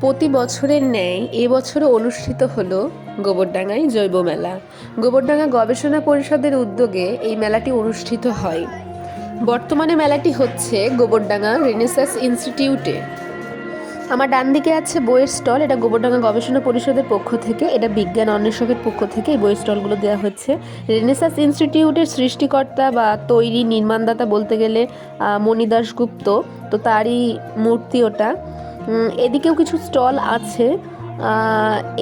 প্রতি বছরের ন্যায় এবছরও অনুষ্ঠিত হল গোবরডাঙ্গায় জৈব মেলা। গোবরডাঙ্গা গবেষণা পরিষদের উদ্যোগে এই মেলাটি অনুষ্ঠিত হয়। বর্তমানে মেলাটি হচ্ছে গোবরডাঙ্গা রেনেসাস ইনস্টিটিউটে আমার ডান দিকে আছে বইয়ের স্টল এটা গোবরডাঙ্গা গবেষণা পরিষদের পক্ষ থেকে এটা বিজ্ঞান অন্বেষকের পক্ষ থেকে এই বইয়ের স্টলগুলো দেওয়া হচ্ছে। রেনেসাস ইনস্টিটিউটের সৃষ্টিকর্তা বা তৈরি নির্মাণদাতা বলতে গেলে আহ, মণিদাস গুপ্ত তো তারই মূর্তি ওটা। এদিকেও কিছু স্টল আছে।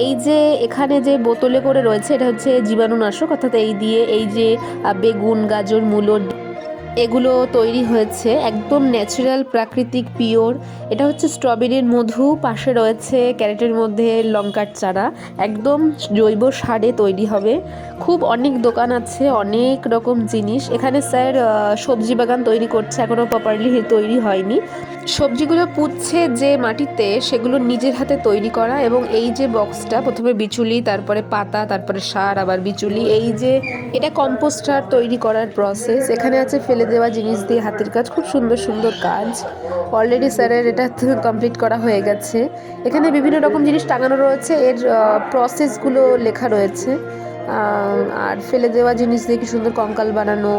এই যে এখানে যে বোতলে করে রয়েছে, এটা হচ্ছে জীবাণুনাশক, অর্থাৎ এই দিয়ে এই যে বেগুন, গাজর, মূলো এগুলো তৈরি হয়েছে, একদম ন্যাচারাল প্রাকৃতিক পিওর এটা হচ্ছে স্ট্রবেরির মধু, পাশে রয়েছে ক্যারেটের মধ্যে লঙ্কার চারা। একদম জৈব সারে তৈরি হবে। খুব অনেক দোকান আছে, অনেক রকম জিনিস। এখানে স্যার সবজি বাগান তৈরি করছে এখনও প্রপারলি তৈরি হয়নি। সবজিগুলো পুঁতছে যে মাটিতে, সেগুলো নিজের হাতে তৈরি করা এবং এই যে বক্সটা প্রথমে বিচুলি, তারপরে পাতা, তারপরে সার, আবার বিচুলি। এই যে, এটা কম্পোস্টার তৈরি করার প্রসেস এখানে আছে, ফেলে দেওয়া জিনিস দিয়ে হাতের কাজ। খুব সুন্দর সুন্দর কাজ। অলরেডি স্যারের এটা কমপ্লিট করা হয়ে গেছে। এখানে বিভিন্ন রকম জিনিস টাঙানো রয়েছে। এর প্রসেসগুলো লেখা রয়েছে। আর ফেলে দেওয়া জিনিস দিয়ে কি সুন্দর কঙ্কাল বানানো।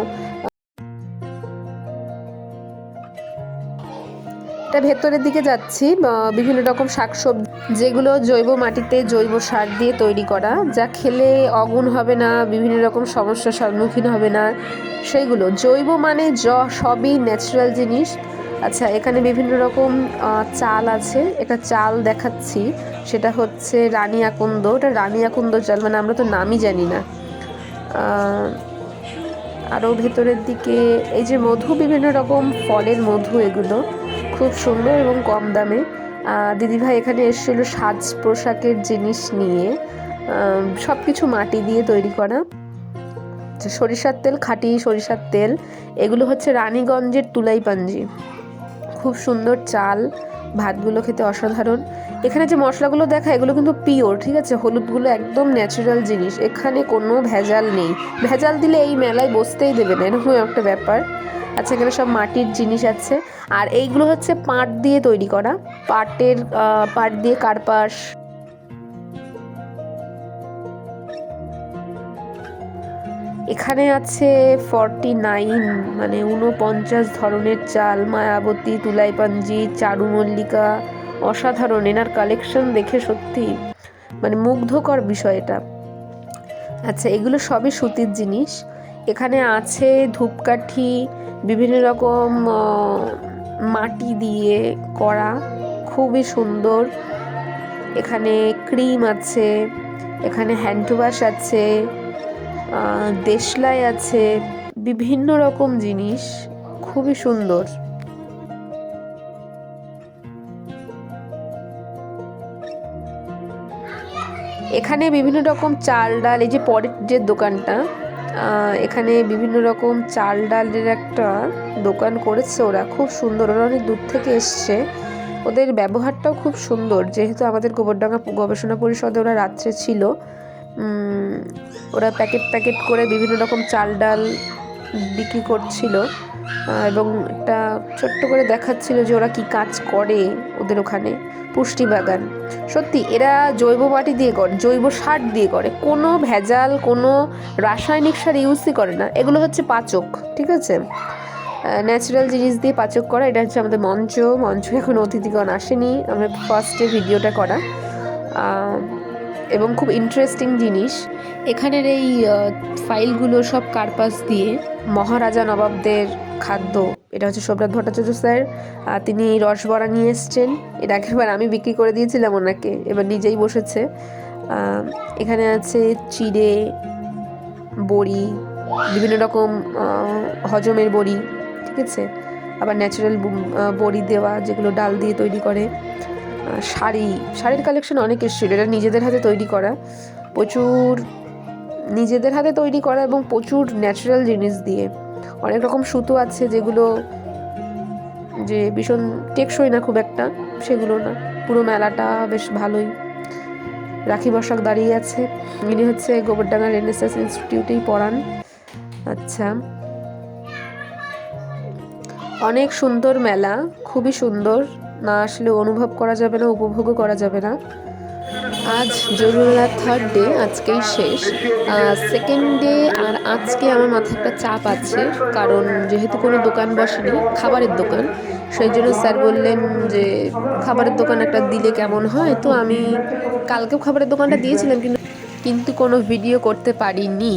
এটা ভেতরের দিকে যাচ্ছি। বিভিন্ন রকম শাকসবজি যেগুলো জৈব মাটিতে জৈব সার দিয়ে তৈরি করা, যা খেলে অগুণ হবে না, বিভিন্ন রকম সমস্যার সম্মুখীন হবে না, সেইগুলো। জৈব মানে জ, সবই ন্যাচারাল জিনিস। আচ্ছা এখানে বিভিন্ন রকম চাল আছে। এটা চাল দেখাচ্ছি, সেটা হচ্ছে রানী আকন্দ। এটা রানী আকন্দ চাল মানে আমরা তো নামই জানি না। আরও ভেতরের দিকে, এই যে মধু, বিভিন্ন রকম ফলের মধু এগুলো। খুব সুন্দর এবং কম দামে। দিদিভাই এখানে এসেছিল সাজ পোশাকের জিনিস নিয়ে সব কিছু মাটি দিয়ে তৈরি করা। সরিষার তেল, খাঁটি সরিষার তেল, এগুলো হচ্ছে রানীগঞ্জের তুলাই পাঞ্জি খুব সুন্দর চাল, ভাতগুলো খেতে অসাধারণ। এখানে যে মশলাগুলো দেখা, এগুলো কিন্তু পিওর, ঠিক আছে? হলুদগুলো একদম ন্যাচারাল জিনিস। এখানে কোনো ভেজাল নেই। ভেজাল দিলে এই মেলায় বসতেই দেবে না, এরকম একটা ব্যাপার। আচ্ছা এখানে সব মাটির জিনিস আছে। আর এইগুলো হচ্ছে পাট দিয়ে তৈরি করা। পাটের পাট দিয়ে কার্পাস। এখানে আছে ফর্টি নাইন মানে উনপঞ্চাশ ধরনের চাল, মায়াবতী, তুলাইপাঞ্জি চারু মল্লিকা অসাধারণ। এনার কালেকশন দেখে সত্যি মানে মুগ্ধকর বিষয় এটা। আচ্ছা এগুলো সবই সুতির জিনিস। এখানে আছে ধূপকাঠি, বিভিন্ন রকম মাটি দিয়ে করা, খুবই সুন্দর। এখানে ক্রিম আছে, এখানে হ্যান্ড ওয়াশ আছে দেশলাই আছে, বিভিন্ন রকম জিনিস, খুবই সুন্দর। এখানে বিভিন্ন রকম চাল ডাল, এই যে পরের যে দোকানটা এখানে বিভিন্ন রকম চাল ডালের একটা দোকান করেছে ওরা, খুব সুন্দর, ওরা অনেক দূর থেকে এসছে। ওদের ব্যবহারটাও খুব সুন্দর, যেহেতু আমাদের গোবরডাঙ্গা গবেষণা পরিষদে ওরা রাত্রে ছিল ওরা প্যাকেট প্যাকেট করে বিভিন্ন রকম চাল ডাল বিক্রি করছিল। এবং একটা ছোট্ট করে দেখাচ্ছিল যে ওরা কি কাজ করে ওদের ওখানে, পুষ্টি বাগান। সত্যি, এরা জৈব মাটি দিয়ে করে, জৈব সার দিয়ে করে। কোনো ভেজাল, কোনো রাসায়নিক সার ইউজই করে না। এগুলো হচ্ছে পাচক, ঠিক আছে? ন্যাচারাল জিনিস দিয়ে পাচক করা। এটা হচ্ছে আমাদের মঞ্চ। মঞ্চ এখন অতিথিগণ আসেনি। আমরা ফার্স্টে ভিডিওটা করা। এবং খুব ইন্টারেস্টিং জিনিস। এখানের এই ফাইলগুলো সব কার্পাস দিয়ে মহারাজা নবাবদের খাদ্য, এটা হচ্ছে সোমনাথ ভট্টাচার্য স্যার তিনি রসবড়া নিয়ে এসছেন। এটা একবার আমি বিক্রি করে দিয়েছিলাম ওনাকে, এবার নিজেই বসেছে। এখানে আছে চিড়ে, বড়ি, বিভিন্ন রকম হজমের বড়ি, ঠিক আছে? আবার ন্যাচারাল বড়ি দেওয়া, যেগুলো ডাল দিয়ে তৈরি করে। শাড়ি, শাড়ির কালেকশন অনেক এসেছিল, এটা নিজেদের হাতে তৈরি করা। প্রচুর, নিজেদের হাতে তৈরি করা এবং প্রচুর ন্যাচারাল জিনিস দিয়ে। অনেক রকম সুতো আছে যেগুলো যে ভীষণ টেকসই না খুব একটা, সেগুলো না। পুরো মেলাটা বেশ ভালোই। রাখি বসাক দাঁড়িয়ে আছে। ইনি হচ্ছে গোবরডাঙ্গা রেনেসাস ইনস্টিটিউটেই পড়ান। আচ্ছা। অনেক সুন্দর মেলা, খুবই সুন্দর। না আসলে অনুভব করা যাবে না, উপভোগও করা যাবে না। আজ জরুরুল্লাহ থার্ড ডে আজকেই শেষ। সেকেন্ড ডে আর আজকে আমার মাথায় একটা চাপ আছে, কারণ যেহেতু কোনো দোকান বসেনি, খাবারের দোকান, সেই জন্য স্যার বললেন যে খাবারের দোকান একটা দিলে কেমন হয়, তো আমি কালকেও খাবারের দোকানটা দিয়েছিলাম, কিন্তু কিন্তু কোনো ভিডিও করতে পারিনি।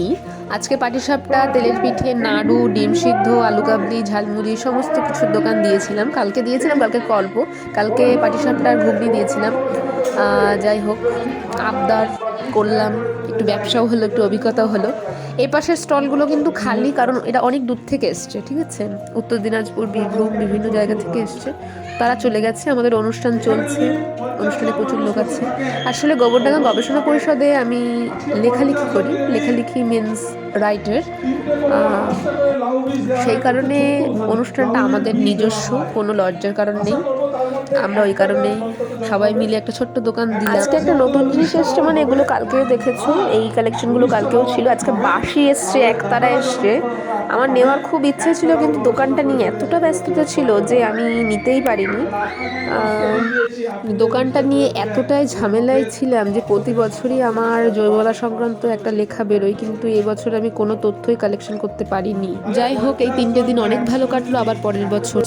আজকে পাটিসাপটা, তেলের পিঠে নাড়ু, ডিম সিদ্ধ, আলু কাবলি, ঝালমুড়ি, সমস্ত কিছুর দোকান দিয়েছিলাম। কালকে দিয়েছিলাম, কালকে গল্প কালকে পাটিসাপটার ঘুগনি দিয়েছিলাম। যাই হোক, আবদার করলাম, একটু ব্যবসাও হলো, একটু অভিজ্ঞতাও হলো। এই পাশের স্টলগুলো কিন্তু খালি, কারণ এটা অনেক দূর থেকে এসছে, ঠিক আছে? উত্তর দিনাজপুর, বীরভূম, বিভিন্ন জায়গা থেকে এসছে। তারা চলে গেছে, আমাদের অনুষ্ঠান চলছে, অনুষ্ঠানে প্রচুর লোক আছে। আসলে গোবরডাঙ্গা গবেষণা পরিষদে আমি লেখালেখি করি, লেখালেখি মিন্স রাইটার সেই কারণে অনুষ্ঠানটা আমাদের নিজস্ব, কোনো লজ্জার কারণ নেই। আমরা ওই কারণেই সবাই মিলে একটা ছোট্ট দোকান দিলাম। আজকে একটা নতুন জিনিস এসছে মানে এগুলো কালকেও দেখেছ। এই কালেকশনগুলো কালকেও ছিল। আজকে বাসি এসছে একতারা এসছে। আমার নেওয়ার খুব ইচ্ছে ছিল কিন্তু দোকানটা নিয়ে এতটা ব্যস্ততা ছিল যে আমি নিতেই পারিনি। দোকানটা নিয়ে এতটাই ঝামেলায় ছিলাম যে প্রতি বছরই আমার জৈবলা সংক্রান্ত একটা লেখা বেরোয় কিন্তু এবছর আমি কোনো তথ্যই কালেকশন করতে পারিনি। যাই হোক এই তিনটে দিন অনেক ভালো কাটলো আবার পরের বছর